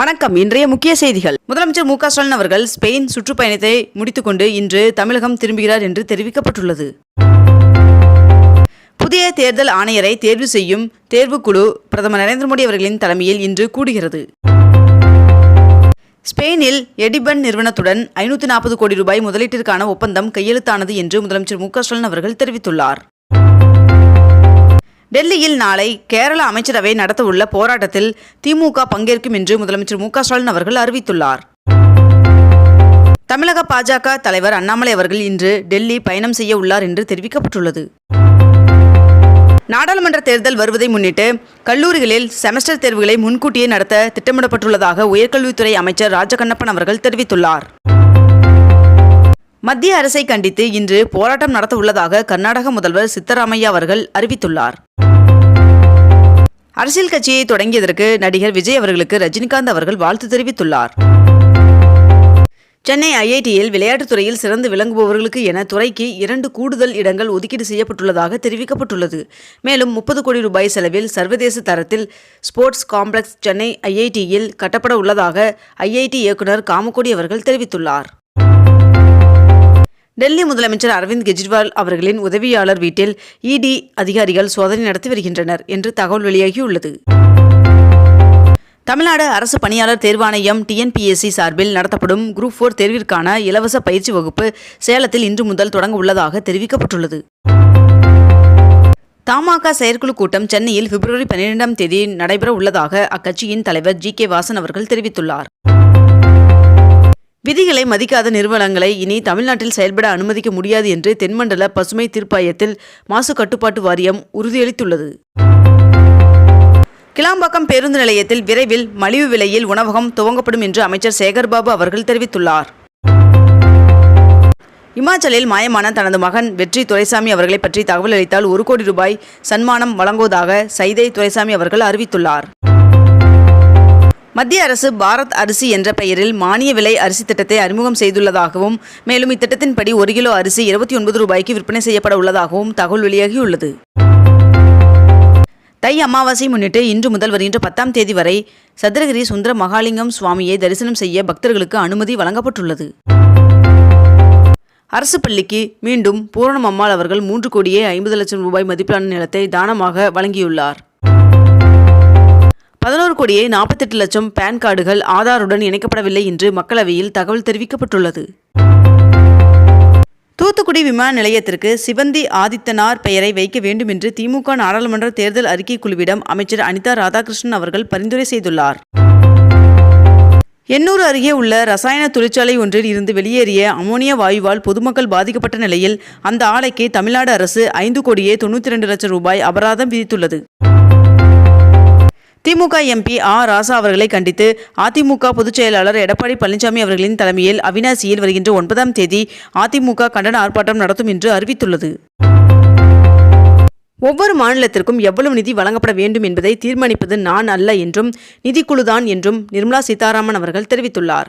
வணக்கம். இன்றைய முக்கிய செய்திகள். முதலமைச்சர் மு க ஸ்டாலின் அவர்கள் ஸ்பெயின் சுற்றுப்பயணத்தை முடித்துக்கொண்டு இன்று தமிழகம் திரும்புகிறார் என்று தெரிவிக்கப்பட்டுள்ளது. புதிய தேர்தல் ஆணையரை தேர்வு செய்யும் தேர்வுக்குழு பிரதமர் நரேந்திர மோடி அவர்களின் தலைமையில் இன்று கூடுகிறது. ஸ்பெயினில் எடிபன் நிறுவனத்துடன் ஐநூற்றி நாற்பது கோடி ரூபாய் முதலீட்டிற்கான ஒப்பந்தம் கையெழுத்தானது என்று முதலமைச்சர் மு க ஸ்டாலின் அவர்கள் தெரிவித்துள்ளார். டெல்லியில் நாளை கேரள அமைச்சரவை நடத்தவுள்ள போராட்டத்தில் திமுக பங்கேற்கும் என்று முதலமைச்சர் மு ஸ்டாலின் அவர்கள் அறிவித்துள்ளார். தமிழக பாஜக தலைவர் அண்ணாமலை அவர்கள் இன்று டெல்லி பயணம் செய்ய உள்ளார் என்று தெரிவிக்கப்பட்டுள்ளது. நாடாளுமன்ற தேர்தல் வருவதை முன்னிட்டு கல்லூரிகளில் செமஸ்டர் தேர்வுகளை முன்கூட்டியே நடத்த திட்டமிடப்பட்டுள்ளதாக உயர்கல்வித்துறை அமைச்சர் ராஜகண்ணப்பன் அவர்கள் தெரிவித்துள்ளார். மத்திய அரசை கண்டித்து இன்று போராட்டம் நடத்த உள்ளதாக கர்நாடக முதல்வர் சித்தராமையா அவர்கள் அறிவித்துள்ளார். அரசியல் கட்சியை தொடங்கியதற்கு நடிகர் விஜய் அவர்களுக்கு ரஜினிகாந்த் அவர்கள் வாழ்த்து தெரிவித்துள்ளார். சென்னை ஐஐடியில் விளையாட்டுத் துறையில் சிறந்து விளங்குபவர்களுக்கு என துறைக்கு இரண்டு கூடுதல் இடங்கள் ஒதுக்கீடு செய்யப்பட்டுள்ளதாக தெரிவிக்கப்பட்டுள்ளது. மேலும் முப்பது கோடி ரூபாய் செலவில் சர்வதேச தரத்தில் ஸ்போர்ட்ஸ் காம்ப்ளெக்ஸ் சென்னை ஐஐடியில் கட்டப்பட உள்ளதாக ஐஐடி இயக்குனர் காமக்கோடி அவர்கள் தெரிவித்துள்ளார். டெல்லி முதலமைச்சர் அரவிந்த் கெஜ்ரிவால் அவர்களின் உதவியாளர் வீட்டில் இடி அதிகாரிகள் சோதனை நடத்தி வருகின்றனர் என்று தகவல் வெளியாகியுள்ளது. தமிழ்நாடு அரசு பணியாளர் தேர்வாணையம் டிஎன்பிஎஸ்சி சார்பில் நடத்தப்படும் குரூப் ஃபோர் தேர்விற்கான இலவச பயிற்சி வகுப்பு சேலத்தில் இன்று முதல் தொடங்க உள்ளதாக தெரிவிக்கப்பட்டுள்ளது. தமாக செயற்குழு கூட்டம் சென்னையில் பிப்ரவரி பன்னிரெண்டாம் தேதி நடைபெற உள்ளதாக அக்கட்சியின் தலைவர் ஜி கே வாசன் அவர்கள் தெரிவித்துள்ளார். விதிகளை மதிக்காத நிறுவனங்களை இனி தமிழ்நாட்டில் செயல்பட அனுமதிக்க முடியாது என்று தென்மண்டல பசுமை தீர்ப்பாயத்தில் மாசு கட்டுப்பாட்டு வாரியம் உறுதியளித்துள்ளது. கிளாம்பாக்கம் பேருந்து நிலையத்தில் விரைவில் மலிவு விலையில் உணவகம் துவங்கப்படும் என்று அமைச்சர் சேகர்பாபு அவர்கள் தெரிவித்துள்ளார். இமாச்சலில் மாயமான தனது மகன் வெற்றி துரைசாமி அவர்களை பற்றி தகவல் அளித்தால் ஒரு கோடி ரூபாய் சன்மானம் வழங்குவதாக சைதை துரைசாமி அவர்கள் அறிவித்துள்ளார். மத்திய அரசு பாரத் அரிசி என்ற பெயரில் மானிய விலை அரிசி திட்டத்தை அறிமுகம் செய்துள்ளதாகவும் மேலும் இத்திட்டத்தின்படி ஒரு கிலோ அரிசி இருபத்தி ஒன்பது ரூபாய்க்கு விற்பனை செய்யப்பட உள்ளதாகவும் தகவல் வெளியாகியுள்ளது. தை அமாவாசை முன்னிட்டு இன்று முதல் வருகின்ற பத்தாம் தேதி வரை சதுரகிரி சுந்தர மகாலிங்கம் சுவாமியை தரிசனம் செய்ய பக்தர்களுக்கு அனுமதி வழங்கப்பட்டுள்ளது. அரசு பள்ளிக்கு மீண்டும் பூரணம் அம்மாள் அவர்கள் மூன்று கோடியே ஐம்பது லட்சம் ரூபாய் மதிப்பிலான நிலத்தை தானமாக வழங்கியுள்ளார். பதினோரு கோடியே நாற்பத்தெட்டு லட்சம் பேன் கார்டுகள் ஆதாருடன் இணைக்கப்படவில்லை என்று மக்களவையில் தகவல் தெரிவிக்கப்பட்டுள்ளது. தூத்துக்குடி விமான நிலையத்திற்கு சிவந்தி ஆதித்தனார் பெயரை வைக்க வேண்டும் என்று திமுக நாடாளுமன்ற தேர்தல் அறிக்கை குழுவிடம் அமைச்சர் அனிதா ராதாகிருஷ்ணன் அவர்கள் பரிந்துரை செய்துள்ளார். எண்ணூர் அருகே உள்ள ரசாயன தொழிற்சாலை ஒன்றில் இருந்து வெளியேறிய அமோனியா வாயுவால் பொதுமக்கள் பாதிக்கப்பட்ட நிலையில் அந்த ஆலைக்கு தமிழ்நாடு அரசு ஐந்து கோடியே தொண்ணூற்றி ரெண்டு லட்சம் ரூபாய் அபராதம் விதித்துள்ளது. திமுக எம்பி ஆ. ராசா அவர்களை கண்டித்து அதிமுக பொதுச் செயலாளர் எடப்பாடி பழனிசாமி அவர்களின் தலைமையில் அவினாசியில் வருகின்ற ஒன்பதாம் தேதி அதிமுக கண்டன ஆர்ப்பாட்டம் நடத்தும் என்று அறிவித்துள்ளது. ஒவ்வொரு மாநிலத்திற்கும் எவ்வளவு நிதி வழங்கப்பட வேண்டும் என்பதை தீர்மானிப்பது நான் அல்ல என்றும் நிதிக்குழுதான் என்றும் நிர்மலா சீதாராமன் அவர்கள் தெரிவித்துள்ளார்.